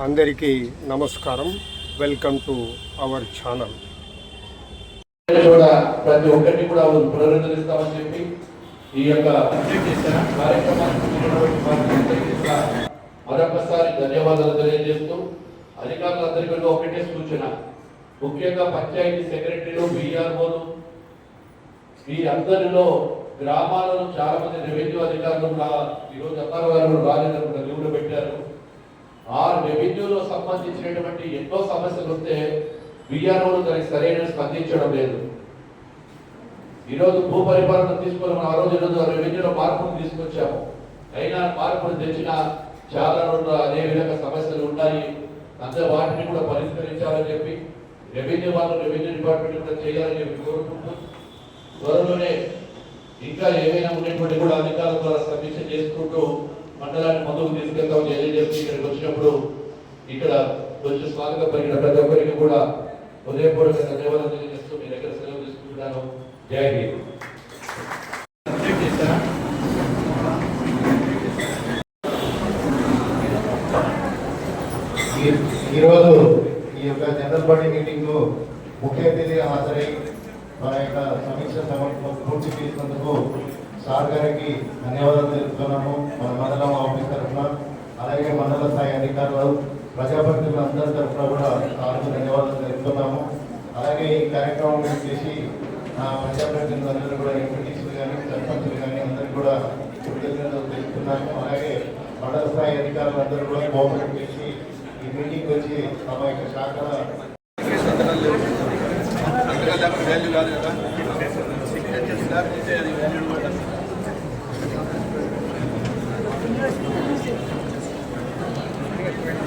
అందరికీ నమస్కారం. Welcome to our channel కూడా ప్రతి ఒక్కరిని కూడా పునరుద్ధరిస్తామని చెప్పి ఈ యొక్క మరొకసారి ధన్యవాదాలు తెలియజేస్తూ అధికారులందరికీ ఒకటే సూచన. ముఖ్యంగా పంచాయతీ సెక్రటరీలు బీఆర్ఓలు వీరందరిలో గ్రామాలలో చాలా మంది రెవెన్యూ అధికారులు కూడా ఈరోజు అన్నారు గారు రాజేంద్ర పెట్టారు. ఆ రెవెన్యూలో సంబంధించినటువంటి ఎన్నో సమస్యలు వస్తే విఆర్ఓలు దానికి సరైన స్పందించడం లేదు. ఈరోజు భూ పరిపాలన తీసుకుని మనం ఆ రోజు ఈరోజు రెవెన్యూలో మార్పును తీసుకొచ్చాము. అయినా మార్పులు తెచ్చిన చాలా రోజులు అదే విధంగా సమస్యలు ఉన్నాయి. అంతే వాటిని కూడా పరిష్కరించాలని చెప్పి రెవెన్యూ వాళ్ళు రెవెన్యూ డిపార్ట్మెంట్ కూడా చేయాలని చెప్పి కోరుకుంటూ త్వరలోనే ఇంకా ఏమైనా ఉన్నటువంటి కూడా అధికారుల ద్వారా సమీక్ష చేసుకుంటూ మండలాన్ని ముందుకు తీసుకెళ్తామని తెలియజేసి ఇక్కడికి వచ్చినప్పుడు ఇక్కడ వచ్చి స్వాగతం పలికిన ప్రతి ఒక్కరికి కూడా హృదయపూర్వక ధన్యవాదాలు తెలియజేస్తూ మీ దగ్గర సెలవు తీసుకుంటున్నాను. జై హింద్. ఈరోజు ఈ యొక్క జనరల్ బాడీ మీటింగ్ ముఖ్య అతిథిగా హాజరై మన యొక్క సమీక్ష సభ పూర్తి చేసినందుకు సార్ గారికి ధన్యవాదాలు తెలుపుతున్నాము మన మండలం ఆఫీస్ తరఫున అలాగే మండల స్థాయి అధికారులు ప్రజాప్రతినిధులు అందరి తరఫున కూడా సార్కు ధన్యవాదాలు తెలుపుతున్నాము అలాగే ఈ కార్యక్రమం చేసి ఆ అందరూ కూడా ఎంపీటీసీలు కానీ సర్పంచులు కానీ అందరికీ కూడా కృతజ్ఞతలు తెలుపుతున్నాము అలాగే మండల స్థాయి అధికారులు అందరూ కూడా కోఆపరేట్ చేసి ఈ మీటింగ్ వచ్చి తమ యొక్క శాఖల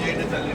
చేయండి తల్లి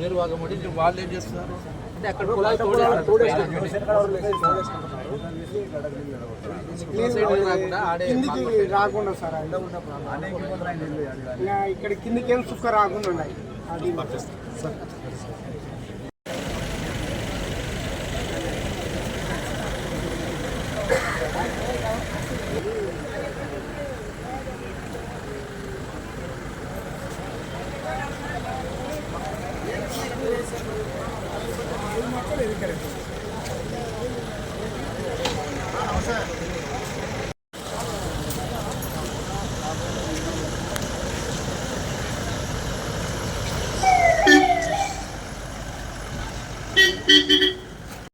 నిర్వాహకం వాళ్ళు ఏం చేస్తున్నారు అంటే అక్కడ కులాయి రాకుండా కిందికి రాకుండా సార్ ఇక్కడ కిందికి ఏం సుక్క రాకుండా ఉన్నాయి? అది மக்கள் இருக்கிறது